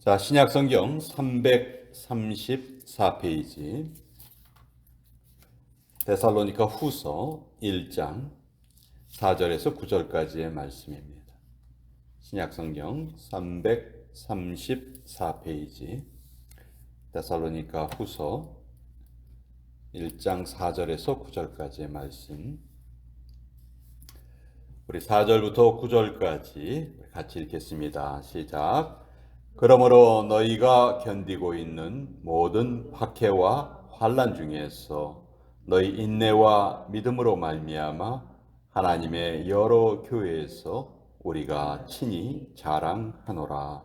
자, 신약 성경 334페이지. 데살로니가 후서 1장 4절에서 9절까지의 말씀입니다. 신약 성경 334페이지. 데살로니가 후서 1장 4절에서 9절까지의 말씀. 우리 4절부터 9절까지 같이 읽겠습니다. 시작. 그러므로 너희가 견디고 있는 모든 박해와 환란 중에서 너희 인내와 믿음으로 말미암아 하나님의 여러 교회에서 우리가 친히 자랑하노라.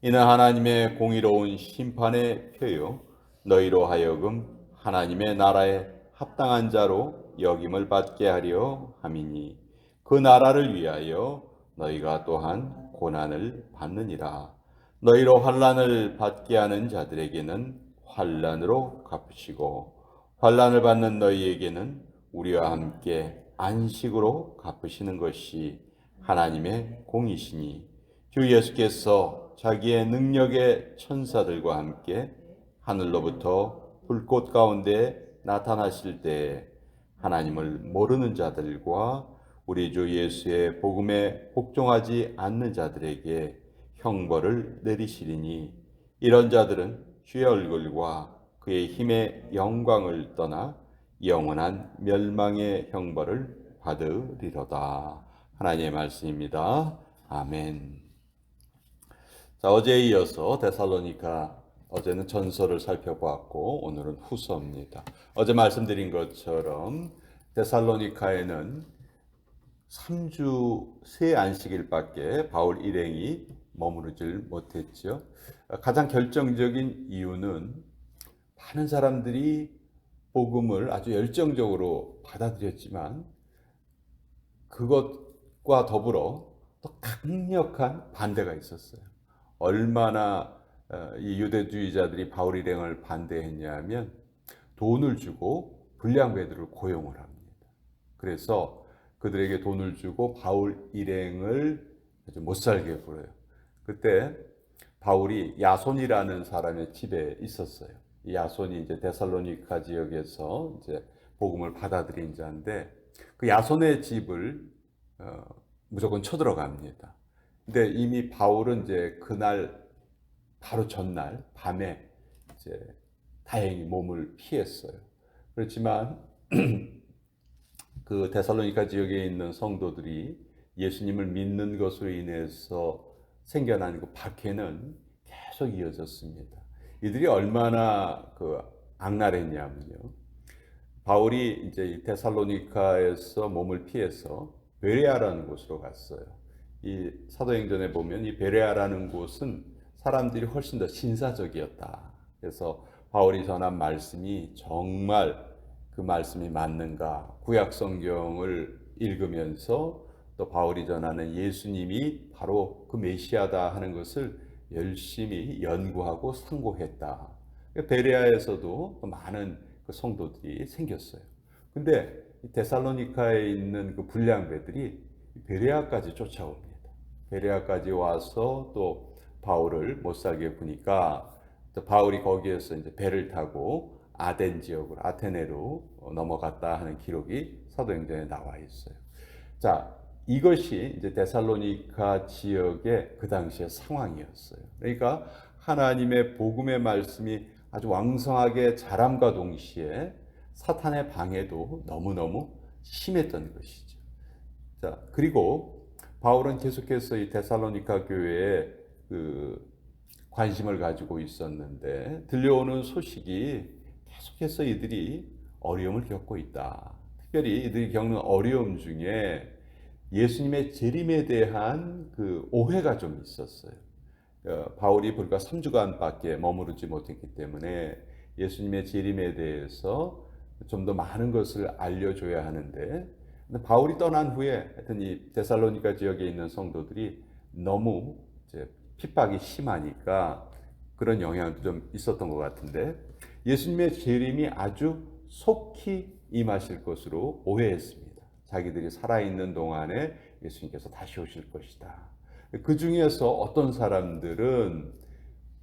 이는 하나님의 공의로운 심판의 표요 너희로 하여금 하나님의 나라에 합당한 자로 여김을 받게 하려 함이니 그 나라를 위하여 너희가 또한 고난을 받느니라. 너희로 환란을 받게 하는 자들에게는 환란으로 갚으시고 환란을 받는 너희에게는 우리와 함께 안식으로 갚으시는 것이 하나님의 공이시니 주 예수께서 자기의 능력의 천사들과 함께 하늘로부터 불꽃 가운데 나타나실 때에 하나님을 모르는 자들과 우리 주 예수의 복음에 복종하지 않는 자들에게 형벌을 내리시리니 이런 자들은 주의 얼굴과 그의 힘의 영광을 떠나 영원한 멸망의 형벌을 받으리로다. 하나님의 말씀입니다. 아멘. 자, 어제에 이어서 데살로니가 어제는 전서를 살펴보았고 오늘은 후서입니다. 어제 말씀드린 것처럼 데살로니카에는 3주 세 안식일밖에 바울 일행이 머무르질 못했죠. 가장 결정적인 이유는 많은 사람들이 복음을 아주 열정적으로 받아들였지만 그것과 더불어 또 강력한 반대가 있었어요. 얼마나 어, 이 유대주의자들이 바울 일행을 반대했냐면 돈을 주고 불량 배들을 고용을 합니다. 그래서 그들에게 돈을 주고 바울 일행을 못 살게 굴어요. 그때 바울이 야손이라는 사람의 집에 있었어요. 이 야손이 이제 데살로니카 지역에서 이제 복음을 받아들인 자인데 그 야손의 집을 어, 무조건 쳐들어갑니다. 근데 이미 바울은 이제 그날 바로 전날 밤에 이제 다행히 몸을 피했어요. 그렇지만 그 데살로니카 지역에 있는 성도들이 예수님을 믿는 것으로 인해서 생겨난 그 박해는 계속 이어졌습니다. 이들이 얼마나 그 악랄했냐면요. 바울이 이제 데살로니카에서 몸을 피해서 베레아라는 곳으로 갔어요. 이 사도행전에 보면 이 베레아라는 곳은 사람들이 훨씬 더 신사적이었다. 그래서 바울이 전한 말씀이 정말 그 말씀이 맞는가? 구약 성경을 읽으면서 또 바울이 전하는 예수님이 바로 그 메시아다 하는 것을 열심히 연구하고 상고했다. 베레아에서도 많은 그 성도들이 생겼어요. 근데 데살로니카에 있는 그 불량배들이 베레아까지 쫓아옵니다. 베레아까지 와서 또 바울을 못 살게 보니까 또 바울이 거기에서 이제 배를 타고 아덴 지역으로 아테네로 넘어갔다 하는 기록이 사도행전에 나와 있어요. 자, 이것이 이제 데살로니카 지역의 그 당시의 상황이었어요. 그러니까 하나님의 복음의 말씀이 아주 왕성하게 자람과 동시에 사탄의 방해도 너무너무 심했던 것이죠. 자, 그리고 바울은 계속해서 이 데살로니카 교회에 그 관심을 가지고 있었는데 들려오는 소식이 계속해서 이들이 어려움을 겪고 있다. 특별히 이들이 겪는 어려움 중에 예수님의 재림에 대한 그 오해가 좀 있었어요. 어, 바울이 불과 3주간밖에 머무르지 못했기 때문에 예수님의 재림에 대해서 좀 더 많은 것을 알려줘야 하는데 바울이 떠난 후에 하여튼 이 데살로니가 지역에 있는 성도들이 너무 이제 핍박이 심하니까 그런 영향도 좀 있었던 것 같은데 예수님의 재림이 아주 속히 임하실 것으로 오해했습니다. 자기들이 살아있는 동안에 예수님께서 다시 오실 것이다. 그 중에서 어떤 사람들은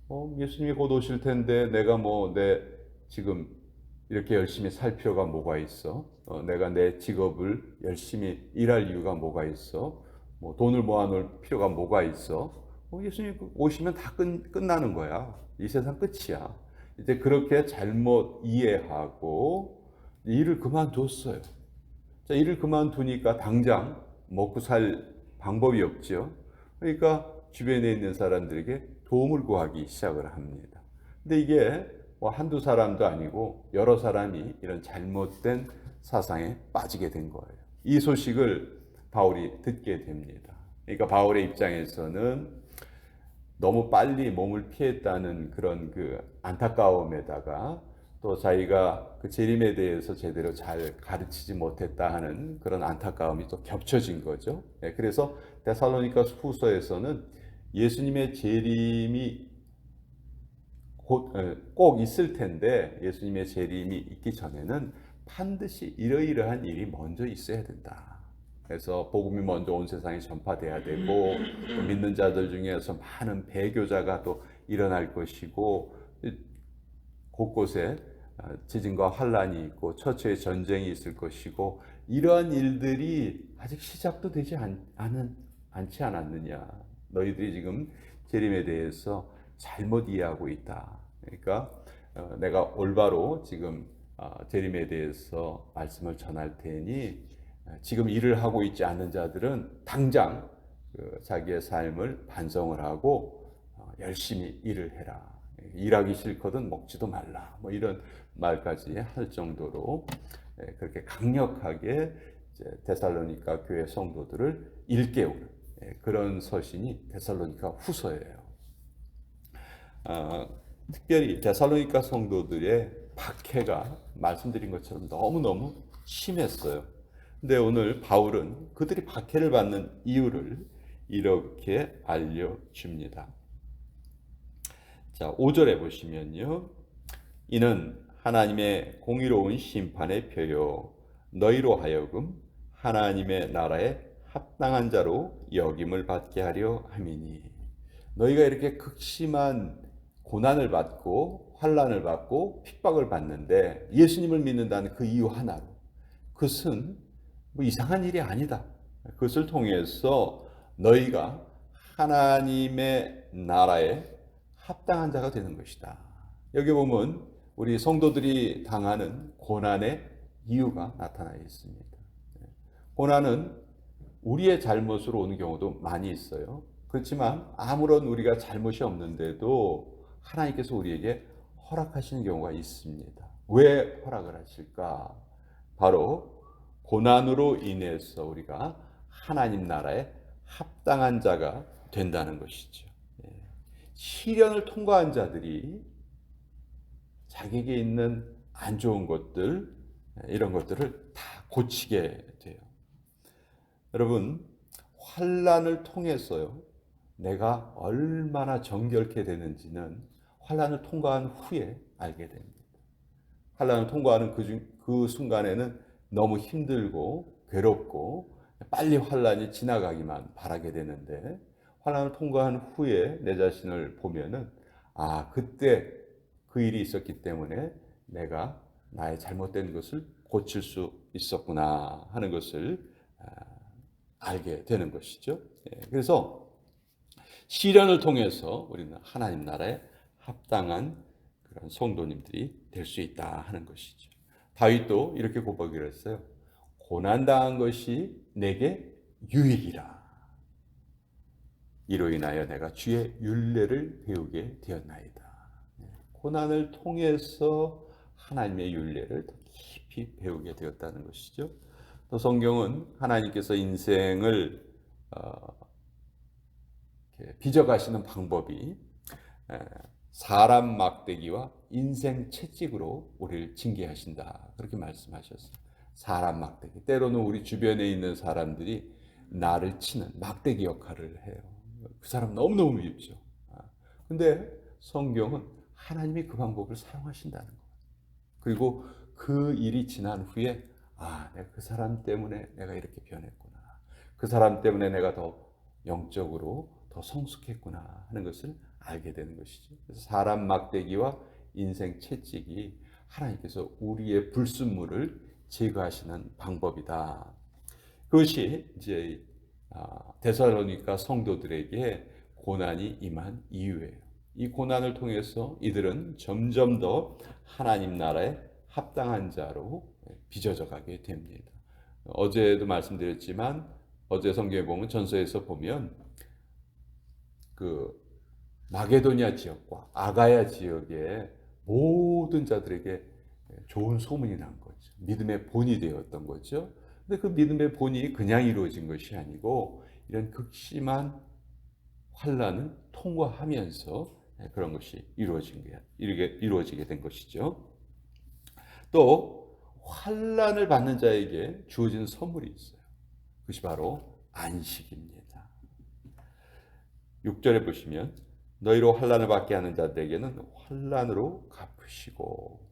어, 예수님이 곧 오실 텐데 내가 뭐 내 지금 이렇게 열심히 살 필요가 뭐가 있어? 어, 내가 내 직업을 열심히 일할 이유가 뭐가 있어? 뭐 돈을 모아놓을 필요가 뭐가 있어? 어, 예수님 오시면 다 끝, 끝나는 거야. 이 세상 끝이야. 이제 그렇게 잘못 이해하고 일을 그만뒀어요. 자, 일을 그만두니까 당장 먹고 살 방법이 없죠. 그러니까 주변에 있는 사람들에게 도움을 구하기 시작을 합니다. 근데 이게 뭐 한두 사람도 아니고 여러 사람이 이런 잘못된 사상에 빠지게 된 거예요. 이 소식을 바울이 듣게 됩니다. 그러니까 바울의 입장에서는 너무 빨리 몸을 피했다는 그런 그 안타까움에다가 또 자기가 그 재림에 대해서 제대로 잘 가르치지 못했다 하는 그런 안타까움이 또 겹쳐진 거죠. 네, 그래서 데살로니가 후서에서는 예수님의 재림이 곧, 꼭 있을 텐데 예수님의 재림이 있기 전에는 반드시 이러이러한 일이 먼저 있어야 된다. 그래서 복음이 먼저 온 세상에 전파돼야 되고 믿는 자들 중에서 많은 배교자가 또 일어날 것이고 곳곳에 지진과 환란이 있고 처처의 전쟁이 있을 것이고 이러한 일들이 아직 시작도 되지 않, 않은, 않지 않았느냐. 너희들이 지금 재림에 대해서 잘못 이해하고 있다. 그러니까 어, 내가 올바로 지금 어, 재림에 대해서 말씀을 전할 테니 어, 지금 일을 하고 있지 않는 자들은 당장 그 자기의 삶을 반성을 하고 열심히 일을 해라. 일하기 싫거든 먹지도 말라. 뭐 이런 말까지 할 정도로 예, 그렇게 강력하게 데살로니가 교회 성도들을 일깨우는 예, 그런 서신이 데살로니가 후서예요. 아, 특별히 데살로니가 성도들의 박해가 말씀드린 것처럼 너무너무 심했어요. 근데 오늘 바울은 그들이 박해를 받는 이유를 이렇게 알려줍니다. 자, 5절에 보시면요. 이는 하나님의 공의로운 심판의 표요 너희로 하여금 하나님의 나라에 합당한 자로 여김을 받게 하려 함이니 너희가 이렇게 극심한 고난을 받고 환란을 받고 핍박을 받는데 예수님을 믿는다는 그 이유 하나로 그것은 뭐 이상한 일이 아니다. 그것을 통해서 너희가 하나님의 나라에 합당한 자가 되는 것이다. 여기 보면 우리 성도들이 당하는 고난의 이유가 나타나 있습니다. 고난은 우리의 잘못으로 오는 경우도 많이 있어요. 그렇지만 아무런 우리가 잘못이 없는데도 하나님께서 우리에게 허락하시는 경우가 있습니다. 왜 허락을 하실까? 바로 고난으로 인해서 우리가 하나님 나라에 합당한 자가 된다는 것이죠. 예. 시련을 통과한 자들이 자기에게 있는 안 좋은 것들, 이런 것들을 다 고치게 돼요. 여러분, 환란을 통해서요. 내가 얼마나 정결케 되는지는 환란을 통과한 후에 알게 됩니다. 환란을 통과하는 그, 중, 그 순간에는 너무 힘들고 괴롭고 빨리 환란이 지나가기만 바라게 되는데 환란을 통과한 후에 내 자신을 보면은 아 그때 그 일이 있었기 때문에 내가 나의 잘못된 것을 고칠 수 있었구나 하는 것을 아, 알게 되는 것이죠. 예, 그래서 시련을 통해서 우리는 하나님 나라에 합당한 그런 성도님들이 될 수 있다 하는 것이죠. 다윗도 이렇게 고백을 했어요. 고난 당한 것이 내게 유익이라. 이로 인하여 내가 주의 윤례를 배우게 되었나이다. 고난을 통해서 하나님의 윤례를 더 깊이 배우게 되었다는 것이죠. 또 성경은 하나님께서 인생을 어, 빚어가시는 방법이 사람 막대기와 인생 채찍으로 우리를 징계하신다. 그렇게 말씀하셨어요. 사람 막대기. 때로는 우리 주변에 있는 사람들이 나를 치는 막대기 역할을 해요. 그 사람 너무너무 미죠 아, 근데 성경은 하나님이 그 방법을 사용하신다는 거예요. 그리고 그 일이 지난 후에 아, 내가 그 사람 때문에 내가 이렇게 변했구나. 그 사람 때문에 내가 더 영적으로 더 성숙했구나 하는 것을 알게 되는 것이죠. 사람 막대기와 인생 채찍이 하나님께서 우리의 불순물을 제거하시는 방법이다. 그것이 이제 아, 데살로니가 성도들에게 고난이 임한 이유예요. 이 고난을 통해서 이들은 점점 더 하나님 나라에 합당한 자로 빚어져 가게 됩니다. 어제도 말씀드렸지만 어제 성경에 보면 전서에서 보면 그 마게도니아 지역과 아가야 지역의 모든 자들에게 좋은 소문이 난 거죠. 믿음의 본이 되었던 거죠. 근데 그 믿음의 본이 그냥 이루어진 것이 아니고 이런 극심한 환란을 통과하면서 그런 것이 이루어진 게 이루어지게 된 것이죠. 또 환란을 받는 자에게 주어진 선물이 있어요. 그것이 바로 안식입니다. 6절에 보시면 너희로 환란을 받게 하는 자들에게는 환란으로 갚으시고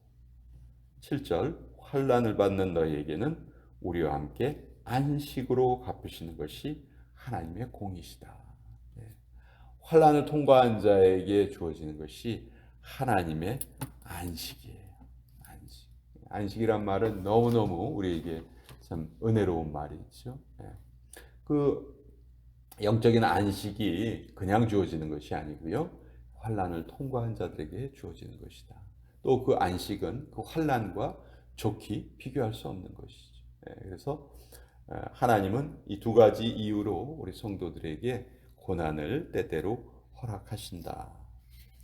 7절 환란을 받는 너희에게는 우리와 함께 안식으로 갚으시는 것이 하나님의 공이시다. 네. 환란을 통과한 자에게 주어지는 것이 하나님의 안식이에요. 안식. 안식이란 말은 너무너무 우리에게 참 은혜로운 말이죠. 네. 그 영적인 안식이 그냥 주어지는 것이 아니고요. 환란을 통과한 자들에게 주어지는 것이다. 또 그 안식은 그 환란과 좋게 비교할 수 없는 것이죠. 예, 그래서 어, 하나님은 이 두 가지 이유로 우리 성도들에게 고난을 때때로 허락하신다.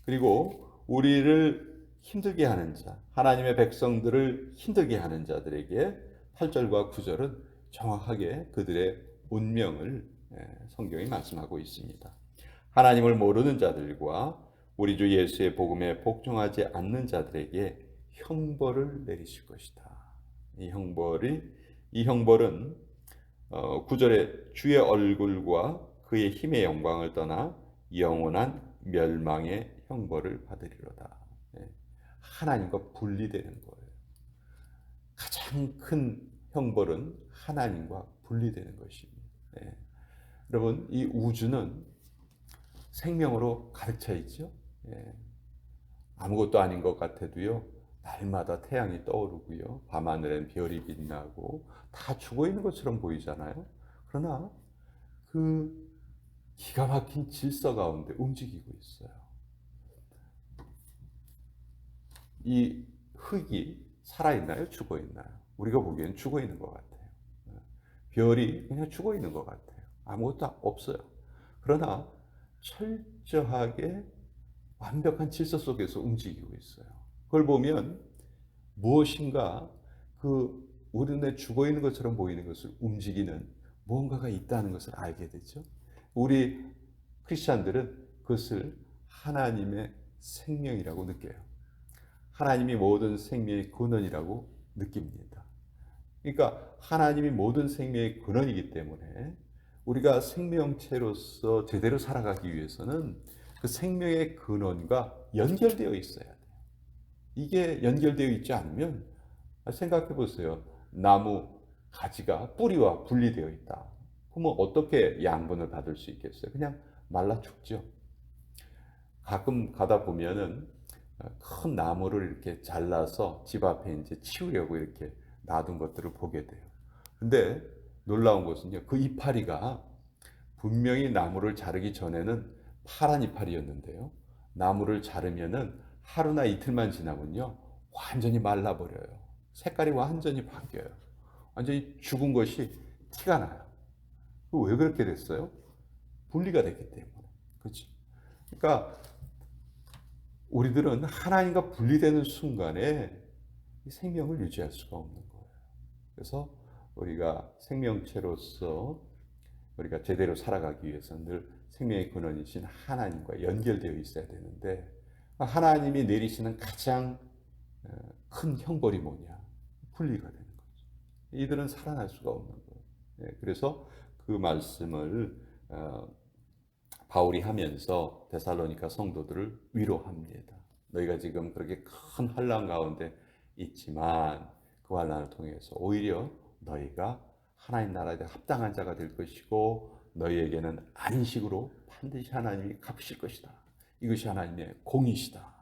그리고 우리를 힘들게 하는 자, 하나님의 백성들을 힘들게 하는 자들에게 8절과 9절은 정확하게 그들의 운명을 예, 성경이 말씀하고 있습니다. 하나님을 모르는 자들과 우리 주 예수의 복음에 복종하지 않는 자들에게 형벌을 내리실 것이다. 이 형벌이 이 형벌은 어, 9절에 주의 얼굴과 그의 힘의 영광을 떠나 영원한 멸망의 형벌을 받으리로다. 예. 하나님과 분리되는 거예요. 가장 큰 형벌은 하나님과 분리되는 것입니다. 예. 여러분, 이 우주는 생명으로 가득 차 있죠. 예. 아무것도 아닌 것 같아도요. 날마다 태양이 떠오르고요. 밤하늘엔 별이 빛나고 다 죽어 있는 것처럼 보이잖아요. 그러나 그 기가 막힌 질서 가운데 움직이고 있어요. 이 흙이 살아있나요? 죽어 있나요? 우리가 보기엔 죽어 있는 것 같아요. 별이 그냥 죽어 있는 것 같아요. 아무것도 없어요. 그러나 철저하게 완벽한 질서 속에서 움직이고 있어요. 그걸 보면 무엇인가 그 우리 눈에 죽어 있는 것처럼 보이는 것을 움직이는 무언가가 있다는 것을 알게 되죠. 우리 크리스천들은 그것을 하나님의 생명이라고 느껴요. 하나님이 모든 생명의 근원이라고 느낍니다. 그러니까 하나님이 모든 생명의 근원이기 때문에 우리가 생명체로서 제대로 살아가기 위해서는 그 생명의 근원과 연결되어 있어야. 이게 연결되어 있지 않으면 생각해 보세요. 나무 가지가 뿌리와 분리되어 있다. 그러면 어떻게 양분을 받을 수 있겠어요? 그냥 말라 죽죠. 가끔 가다 보면은 큰 나무를 이렇게 잘라서 집 앞에 이제 치우려고 이렇게 놔둔 것들을 보게 돼요. 근데 놀라운 것은요, 그 이파리가 분명히 나무를 자르기 전에는 파란 이파리였는데요. 나무를 자르면은 하루나 이틀만 지나면요, 완전히 말라버려요. 색깔이 완전히 바뀌어요. 완전히 죽은 것이 티가 나요. 왜 그렇게 됐어요? 분리가 됐기 때문에. 그렇죠? 그러니까 우리들은 하나님과 분리되는 순간에 생명을 유지할 수가 없는 거예요. 그래서 우리가 생명체로서 우리가 제대로 살아가기 위해서는 늘 생명의 근원이신 하나님과 연결되어 있어야 되는데 하나님이 내리시는 가장 어, 큰 형벌이 뭐냐? 분리가 되는 거죠. 이들은 살아날 수가 없는 거예요. 예, 그래서 그 말씀을 어, 바울이 하면서 데살로니가 성도들을 위로합니다. 너희가 지금 그렇게 큰 환란 가운데 있지만 그 환란을 통해서 오히려 너희가 하나님 나라에 합당한 자가 될 것이고 너희에게는 안식으로 반드시 하나님이 갚으실 것이다. 이것이 하나님의 공이시다.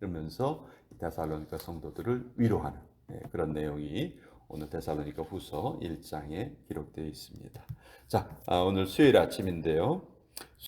이러면서 데살로니가 성도들을 위로하는 예, 그런 내용이 오늘 데살로니가 후서 1장에 기록되어 있습니다. 자, 아, 오늘 수요일 아침인데요.